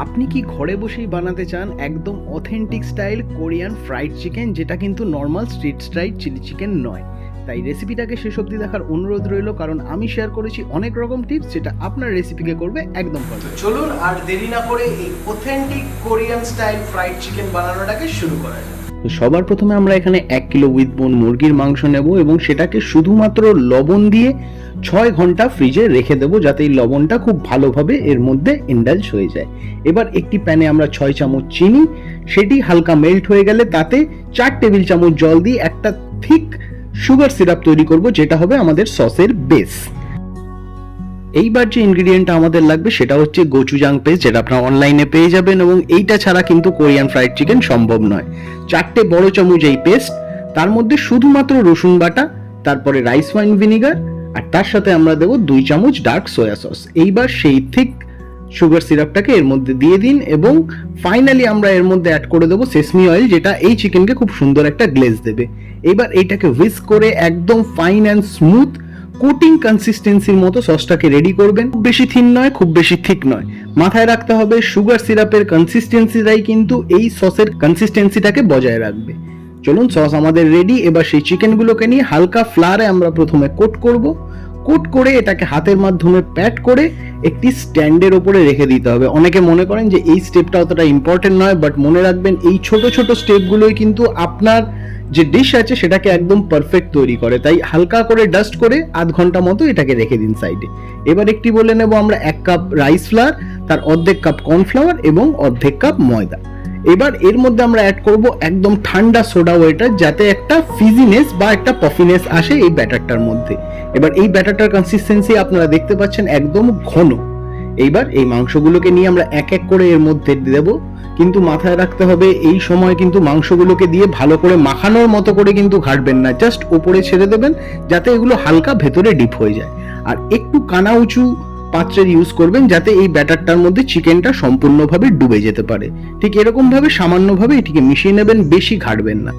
আপনি কি ঘরে বসেই বানাতে চান একদম authentic style Korean fried chicken যেটা কিন্তু normal street style chilli chicken নয়? তাই রেসিপিটাকে শেষ অবধি দেখার অনুরোধ রইল কারণ আমি শেয়ার করেছি অনেক রকম টিপস যেটা আপনার রেসিপিকে করবে একদম পারফেক্ট চলুন আর দেরি না করে এই authentic Korean style fried chicken বানানোটাকে শুরু করা যাক। তো সবার প্রথমে আমরা এখানে এক কিলো উইথ বোন মুরগির মাংস নেব এবং সেটাকে শুধুমাত্র লবণ দিয়ে ছয় ঘণ্টা ফ্রিজে রেখে দেবো যাতে এই লবণটা খুব ভালোভাবে এর মধ্যে ইন্ডালজ হয়ে যায়। এবার একটি প্যানে আমরা ছয় চামচ চিনি, সেটি হালকা মেল্ট হয়ে গেলে তাতে চার টেবিল চামচ জল দিয়ে একটা থিক সুগার সিরাপ তৈরি করব, যেটা হবে আমাদের সসের বেস এইবার যে ইনগ্রিডিয়েন্টটা আমাদের লাগবে, সেটা হচ্ছে গোচুজাং পেস্ট যেটা আপনারা অনলাইনে পেয়ে যাবেন এবং এইটা ছাড়া কিন্তু কোরিয়ান ফ্রাইড চিকেন সম্ভব নয়। চারটে বড় চামচ এই পেস্ট তার মধ্যে শুধুমাত্র রসুন বাটা, তারপরে রাইস ওয়াইন ভিনিগার আর তার সাথে আমরা দেবো দুই চামচ ডার্ক সোয়া সস এইবার সেই থিক সুগার সিরাপটাকে এর মধ্যে দিয়ে দিন এবং ফাইনালি আমরা এর মধ্যে অ্যাড করে দেবো সেসমি অয়েল যেটা এই চিকেনকে খুব সুন্দর একটা গ্লেজ দেবে। এবার এইটাকে হুইস্ক করে একদম ফাইন অ্যান্ড স্মুথ কোটিং কনসিস্টেন্সির মতো সসটাকে রেডি করবেন। খুব বেশি থিন নয়, খুব বেশি থিক নয়। মাথায় রাখতে হবে সুগার সিরাপের কনসিস্টেন্সিটাই কিন্তু এই সসের কনসিস্টেন্সিটাকে বজায় রাখবে। চলুন সস আমাদের রেডি এবার সেই চিকেনগুলোকে নিয়ে হালকা ফ্লারে আমরা প্রথমে কোট করব। কোট করে এটাকে হাতের মাধ্যমে প্যাট করে একটি স্ট্যান্ডের ওপরে রেখে দিতে হবে। অনেকে মনে করেন যে এই স্টেপটা অতটা ইম্পর্টেন্ট নয় বাট মনে রাখবেন এই ছোট ছোট স্টেপগুলোই কিন্তু আপনার যে ডিশ আছে সেটাকে একদম পারফেক্ট তৈরি করে। তাই হালকা করে ডাস্ট করে আধ ঘণ্টা মতো এটাকে রেখে দিন সাইডে এবার একটি বলে নেব আমরা এক কাপ রাইস ফ্লাওয়ার তার অর্ধেক কাপ কর্নফ্লাওয়ার এবং অর্ধেক কাপ ময়দা। এবার এর মধ্যে আমরা অ্যাড করব একদম ঠান্ডা সোডা ওয়েটার যাতে একটা ফিজিনেস বা একটা পফিনেস আসে এই ব্যাটারটার মধ্যে। এবার এই ব্যাটারটার কনসিস্টেন্সি আপনারা দেখতে পাচ্ছেন একদম ঘন। এইবার এই মাংসগুলোকে নিয়ে আমরা এক এক করে এর মধ্যে দেব। কিন্তু মাথায় রাখতে হবে এই সময় কিন্তু মাংসগুলোকে দিয়ে ভালো করে মাখানোর মতো করে কিন্তু ঘাটবেন না। জাস্ট ওপরে ছেড়ে দেবেন যাতে এগুলো হালকা ভেতরে ডিপ হয়ে যায়। আর একটু কানা উঁচু পাত্রের ইউজ করবেন যাতে এই ব্যাটারটার মধ্যে চিকেনটা সম্পূর্ণভাবে ডুবে যেতে পারে। ঠিক এরকম ভাবে সামান্যভাবে এটিকে মিশিয়ে নেবেন, বেশি ঘাটবেন না।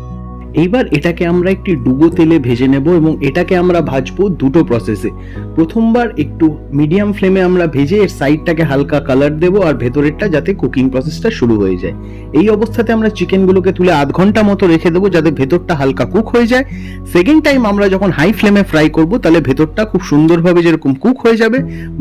এইবার এটাকে আমরা একটি ডুবো তেলে ভেজে নেব এবং এটাকে আমরা ভাজবো দুটো প্রসেসে প্রথমবার একটু মিডিয়াম ফ্লেমে আমরা ভেজে এর সাইডটাকে হালকা কালার দেবো আর ভেতরেরটা যাতে কুকিং প্রসেসটা শুরু হয়ে যায়। এই অবস্থাতে আমরা চিকেনগুলোকে তুলে আধ ঘণ্টা মতো রেখে দেবো যাতে ভেতরটা হালকা কুক হয়ে যায়। সেকেন্ড টাইম আমরা যখন হাই ফ্লেমে ফ্রাই করব, তাহলে ভেতরটা খুব সুন্দরভাবে যেরকম কুক হয়ে যাবে,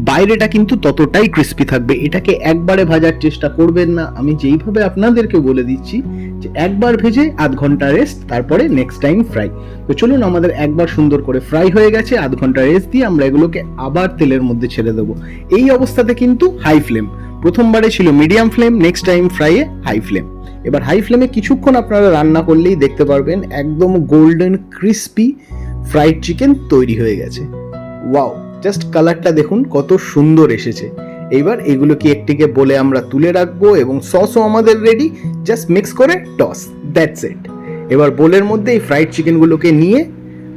বাইরেটা কিন্তু ততটাই ক্রিস্পি থাকবে। এটাকে একবারে ভাজার চেষ্টা করবেন না। আমি যেইভাবে আপনাদেরকে বলে দিচ্ছি যে একবার ভেজে আধ ঘণ্টা রেস্ট তারপরে নেক্সট টাইম ফ্রাই তো চলুন আমাদের একবার সুন্দর করে ফ্রাই হয়ে গেছে, আধ ঘণ্টা রেস্ট দিয়ে আমরা এগুলোকে আবার তেলের মধ্যে ছেড়ে দেবো। এই অবস্থাতে কিন্তু হাই ফ্লেম প্রথমবারে ছিল মিডিয়াম ফ্লেম নেক্সট টাইম ফ্রাইয়ে হাই ফ্লেম এবার হাই ফ্লেমে কিছুক্ষণ আপনারা রান্না করলেই দেখতে পারবেন একদম গোল্ডেন ক্রিস্পি ফ্রাইড চিকেন তৈরি হয়ে গেছে। ওয়াও জাস্ট কালারটা দেখুন, কত সুন্দর এসেছে। এইবার এগুলোকে একটিকে বলে আমরা তুলে রাখব এবং সসও আমাদের রেডি জাস্ট মিক্স করে টস দ্যাটস ইট এবার বোলের মধ্যে এই ফ্রাইড চিকেনগুলোকে নিয়ে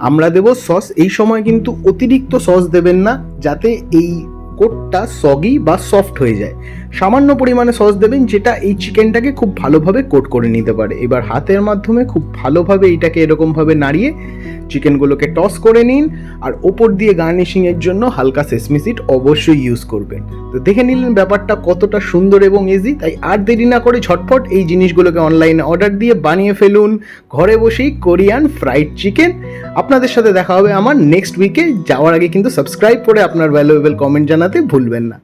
আমরা দেব সস এই সময় কিন্তু অতিরিক্ত সস দেবেন না, যাতে এই কোটটা সগি বা সফট হয়ে যায়। সামান্য পরিমাণে সস দেবেন, যেটা এই চিকেনটাকে খুব ভালোভাবে কোট করে নিতে পারে। এবার হাতের মাধ্যমে খুব ভালোভাবে এইটাকে এরকমভাবে নাড়িয়ে চিকেনগুলোকে টস করে নিন, আর ওপর দিয়ে গার্নিশিংয়ের জন্য হালকা সেসমি অবশ্যই ইউজ করবেন। তো দেখে নিলেন ব্যাপারটা কতটা সুন্দর এবং ইজি তাই আর দেরি না করে ঝটফট এই জিনিসগুলোকে অনলাইনে অর্ডার দিয়ে বানিয়ে ফেলুন। ঘরে বসেই কোরিয়ান ফ্রাইড চিকেন আপনাদের সাথে দেখা হবে আমার নেক্সট উইকে যাওয়ার আগে কিন্তু সাবস্ক্রাইব করে আপনার ভ্যালুয়েবল কমেন্ট জানাতে ভুলবেন না।